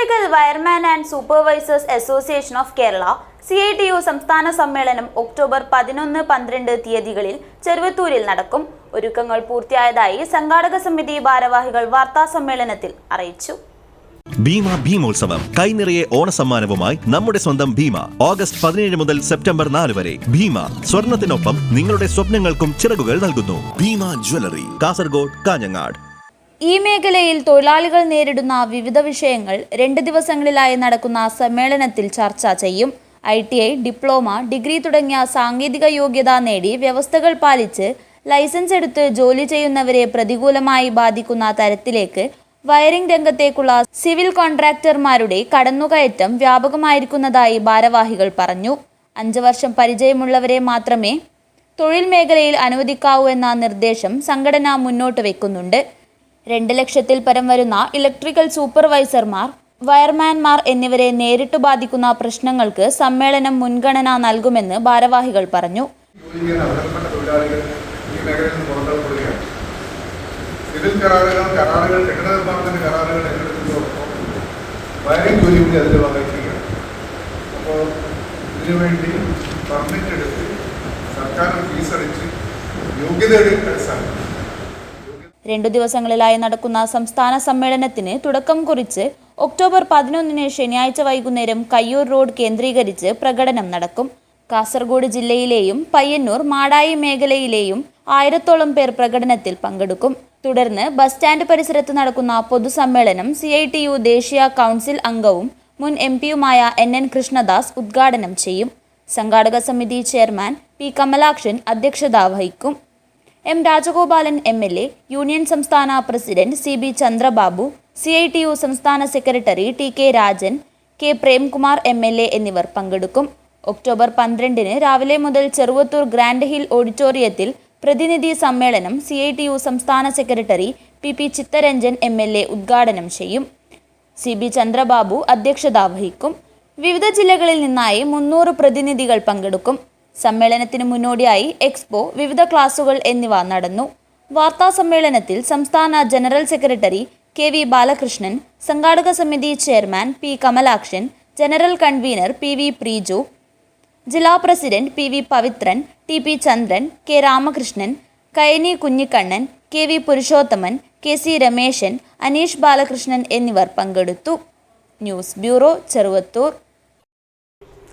Electrical wireman and supervisors association of Kerala C I T U സംസ്ഥാന സമ്മേളനം October പതിനൊന്ന് പന്ത്രണ്ട് തീയതികളിൽ ചെറുവത്തൂരിൽ നടക്കും. ഒരുക്കങ്ങൾ പൂർത്തിയായതായി സംഘാടക സമിതി ഭാരവാഹികൾ വാർത്താ സമ്മേളനത്തിൽ അറിയിച്ചു. ഭീമ ഭീമോത്സവം കൈനിറയെ ഓണസമ്മാനവുമായി നമ്മുടെ സ്വന്തം ഭീമ. ഓഗസ്റ്റ് പതിനേഴ് മുതൽ സെപ്റ്റംബർ നാല് വരെ ഭീമ സ്വർണത്തിനൊപ്പം നിങ്ങളുടെ സ്വപ്നങ്ങൾക്കും ചിറകുകൾ നൽകുന്നു. ഭീമ ജ്വല്ലറി. കാസർഗോഡ് കാഞ്ഞങ്ങാട്. ഈ മേഖലയിൽ തൊഴിലാളികൾ നേരിടുന്ന വിവിധ വിഷയങ്ങൾ രണ്ട് ദിവസങ്ങളിലായി നടക്കുന്ന സമ്മേളനത്തിൽ ചർച്ച ചെയ്യും. I T I diploma degree തുടങ്ങിയ സാങ്കേതിക യോഗ്യത നേടി വ്യവസ്ഥകൾ പാലിച്ച് ലൈസൻസ് എടുത്ത് ജോലി ചെയ്യുന്നവരെ പ്രതികൂലമായി ബാധിക്കുന്ന തരത്തിലേക്ക് വയറിംഗ് രംഗത്തേക്കുള്ള സിവിൽ കോൺട്രാക്ടർമാരുടെ കടന്നുകയറ്റം വ്യാപകമായിരിക്കുന്നതായി ഭാരവാഹികൾ പറഞ്ഞു. അഞ്ചു വർഷം പരിചയമുള്ളവരെ മാത്രമേ തൊഴിൽ മേഖലയിൽ അനുവദിക്കാവൂ എന്ന നിർദ്ദേശം സംഘടന മുന്നോട്ട് വെക്കുന്നുണ്ട്. രണ്ട് ലക്ഷത്തിൽ പരം വരുന്ന ഇലക്ട്രിക്കൽ സൂപ്പർവൈസർമാർ വയർമാൻമാർ എന്നിവരെ നേരിട്ട് ബാധിക്കുന്ന പ്രശ്നങ്ങൾക്ക് സമ്മേളനം മുൻഗണന നൽകുമെന്ന് ഭാരവാഹികൾ പറഞ്ഞു. സിവിൽ കരാറുകൾ കരാറുകൾ കരാറുകൾ പെർമിറ്റ് എടുത്ത് സർക്കാർ ഫീസ് യോഗ്യതയുടെ അടിസ്ഥാനത്തിൽ രണ്ടു ദിവസങ്ങളിലായി നടക്കുന്ന സംസ്ഥാന സമ്മേളനത്തിന് തുടക്കം കുറിച്ച് ഒക്ടോബർ പതിനൊന്നിന് ശനിയാഴ്ച വൈകുന്നേരം കയ്യൂർ റോഡ് കേന്ദ്രീകരിച്ച് പ്രകടനം നടക്കും. കാസർഗോഡ് ജില്ലയിലെയും പയ്യന്നൂർ മാടായി മേഖലയിലെയും ആയിരത്തോളം പേർ പ്രകടനത്തിൽ പങ്കെടുക്കും. തുടർന്ന് ബസ് സ്റ്റാൻഡ് പരിസരത്ത് നടക്കുന്ന പൊതുസമ്മേളനം സി ഐ ടി യു ദേശീയ കൗൺസിൽ അംഗവും മുൻ എം പിയുമായ എൻ എൻ കൃഷ്ണദാസ് ഉദ്ഘാടനം ചെയ്യും. സംഘാടക സമിതി ചെയർമാൻ പി കമലാക്ഷൻ അധ്യക്ഷത വഹിക്കും. M Rajagopalan M L A union സംസ്ഥാന president C B Chandrababu C I T U സംസ്ഥാന secretary T K Rajan K Premkumar M L A എന്നിവർ പങ്കെടുക്കും. ഒക്ടോബർ പന്ത്രണ്ടിന് രാവിലെ മുതൽ ചെറുവത്തൂർ ഗ്രാൻഡ് ഹിൽ ഓഡിറ്റോറിയത്തിൽ പ്രതിനിധി സമ്മേളനം സി ഐ ടി യു സംസ്ഥാന secretary P P Chittaranjan M L A ഉദ്ഘാടനം ചെയ്യും. സി ബി ചന്ദ്രബാബു അധ്യക്ഷത വഹിക്കും. വിവിധ ജില്ലകളിൽ നിന്നായി മുന്നൂറ് പ്രതിനിധികൾ പങ്കെടുക്കും. സമ്മേളനത്തിന് മുന്നോടിയായി എക്സ്പോ വിവിധ ക്ലാസുകൾ എന്നിവ നടന്നു. വാർത്താ സമ്മേളനത്തിൽ സംസ്ഥാന general secretary K V Balakrishnan സംഘാടക സമിതി chairman P Kamalakshan general convener P V Preeju ജില്ലാ president P V Pavithran T P Chandran K Ramakrishnan Kayani Kunhikannan K V Purushothaman K C Rameshan Aneesh Balakrishnan എന്നിവർ പങ്കെടുത്തു. News bureau Cheruvathur.